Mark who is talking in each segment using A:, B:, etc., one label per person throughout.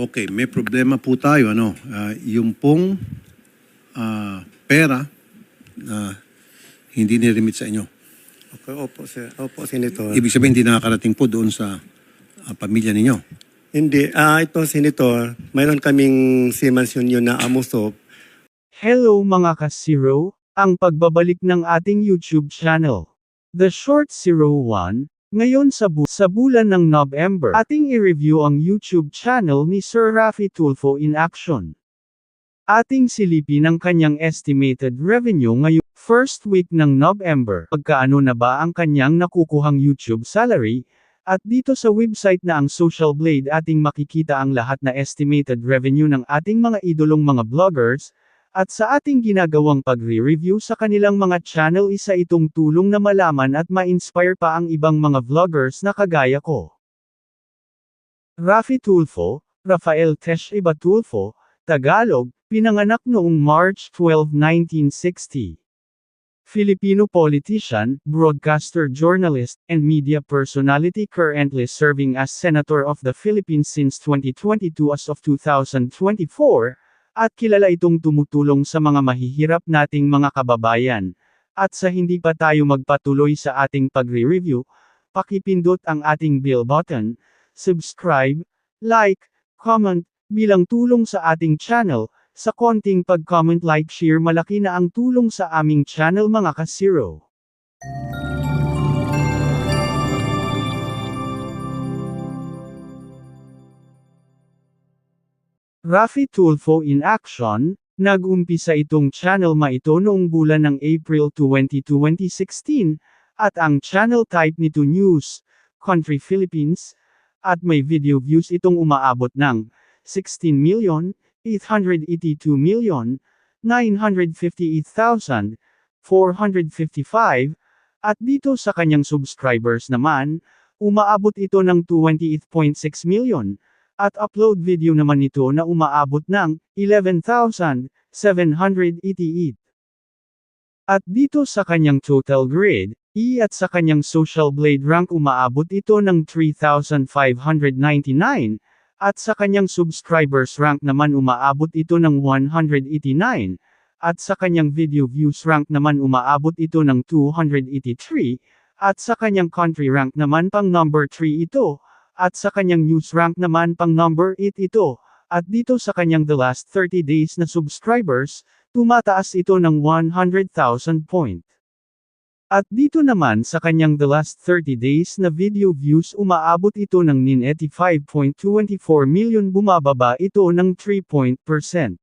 A: Okay, may problema po tayo. Ano? Ah, yung pong ah, pera na hindi niremit sa inyo.
B: Okay, opo, sir. Opo, Senator.
A: Ibig sabihin, hindi nakakarating po doon sa ah, pamilya ninyo.
B: Hindi. Ah, ito, Senator, mayroon kaming Siemens Union na Amusop.
C: Hello mga ka-Zero, ang pagbabalik ng ating YouTube channel. The Short Zero One, ngayon sa, bu- sa bulan ng November, ating i-review ang YouTube channel ni Sir Rafi Tulfo in action. Ating silipin ang kanyang estimated revenue ngayong first week ng November, pagkaano na ba ang kanyang nakukuhang YouTube salary, at dito sa website na ang Social Blade ating makikita ang lahat na estimated revenue ng ating mga idolong mga vloggers, at sa ating ginagawang pagre-review sa kanilang mga channel isa itong tulong na malaman at ma-inspire pa ang ibang mga vloggers na kagaya ko. Rafi Tulfo, Rafael Tesh Iba Tulfo, Tagalog, pinanganak noong March 12, 1960. Filipino politician, broadcaster journalist, and media personality currently serving as Senator of the Philippines since 2022 as of 2024, at kilala itong tumutulong sa mga mahihirap nating mga kababayan. At sa hindi pa tayo magpatuloy sa ating pagre-review, pakipindot ang ating bell button, subscribe, like, comment, bilang tulong sa ating channel, sa konting pag-comment like share malaki na ang tulong sa aming channel mga ka-zero. Rafi Tulfo in Action, nag-umpisa itong channel ma ito noong bulan ng April 20, 2016, at ang channel type nito News, Country Philippines, at may video views itong umaabot ng 16 million, 882 million, 958,455, at dito sa kanyang subscribers naman, umaabot ito ng 28.6 million, at upload video naman nito na umaabot ng 11,788. At dito sa kanyang total grade, E at sa kanyang social blade rank umaabot ito ng 3,599, at sa kanyang subscribers rank naman umaabot ito ng 189, at sa kanyang video views rank naman umaabot ito ng 283, at sa kanyang country rank naman pang number 3 ito, at sa kanyang news rank naman pang number 8 ito, at dito sa kanyang the last 30 days na subscribers, tumataas ito ng 100,000 point. At dito naman sa kanyang the last 30 days na video views umaabot ito ng nin 85.24 million bumababa ito ng 3 point percent.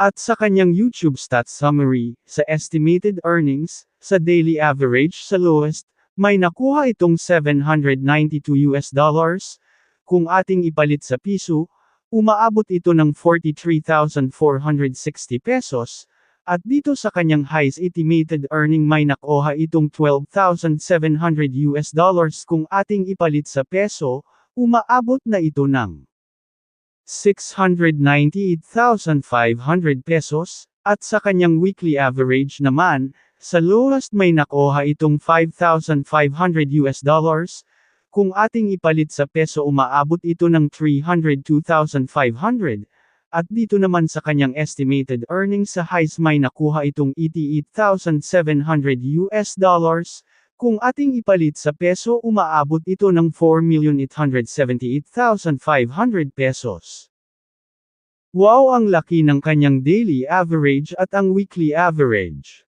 C: At sa kanyang YouTube stats summary, sa estimated earnings, sa daily average sa lowest, may nakuha itong 792 US dollars, kung ating ipalit sa piso, umaabot ito ng 43,460 pesos, at dito sa kanyang highest estimated earning may nakuha itong 12,700 US dollars. Kung ating ipalit sa peso, umaabot na ito ng 698,500 pesos, at sa kanyang weekly average naman, sa lowest may nakuha itong 5,500 US dollars, kung ating ipalit sa peso umaabot ito ng 302,500, at dito naman sa kanyang estimated earnings sa highs may nakuha itong 88,700 US dollars, kung ating ipalit sa peso umaabot ito ng 4,878,500 pesos. Wow ang laki ng kanyang daily average at ang weekly average.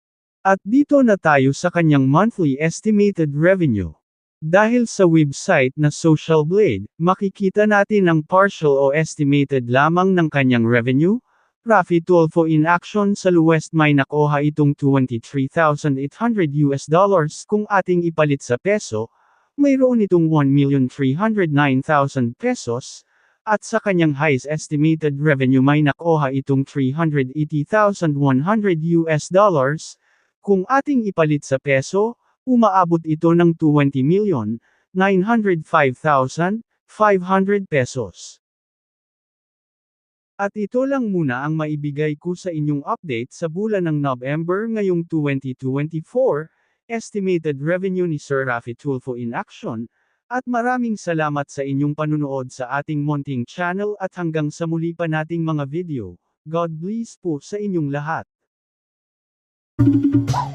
C: At dito na tayo sa kanyang monthly estimated revenue. Dahil sa website na Social Blade, makikita natin ang partial o estimated lamang ng kanyang revenue. Rafi Tulfo in action sa lowest may nakuha itong 23,800 US dollars kung ating ipalit sa peso, mayroon itong 1,309,000 pesos, at sa kanyang highest estimated revenue may nakuha itong 380,100 US dollars, kung ating ipalit sa peso, umaabot ito ng 20,905,500 pesos. At ito lang muna ang maibigay ko sa inyong update sa bulan ng November ngayong 2024, estimated revenue ni Sir Rafi Tulfo in action, At maraming salamat sa inyong panunood sa ating Monting channel at hanggang sa muli pa nating mga video. God bless po sa inyong lahat. you.